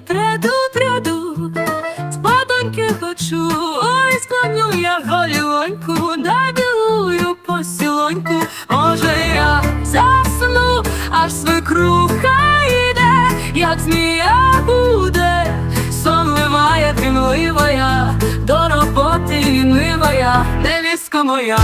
Ой, пряду, пряду, спадоньки хочу, ой, склоню я голівоньку, дай білую посілоньку, може я засну, аж свекруха йде, як змія буде, сонливая, тримливая, до роботи лінивая, невістка моя.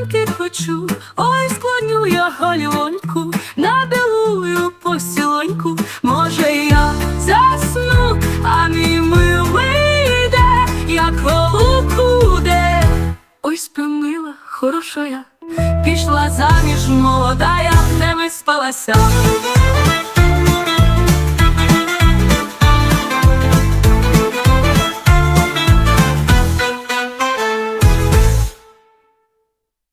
Спадоньки хочу, ой, склоню я голівоньку, на білую посілоньку, може я засну, а мій милий йде, як худе. Ой, спинила, хороша я, пішла заміж молода, я не виспалася.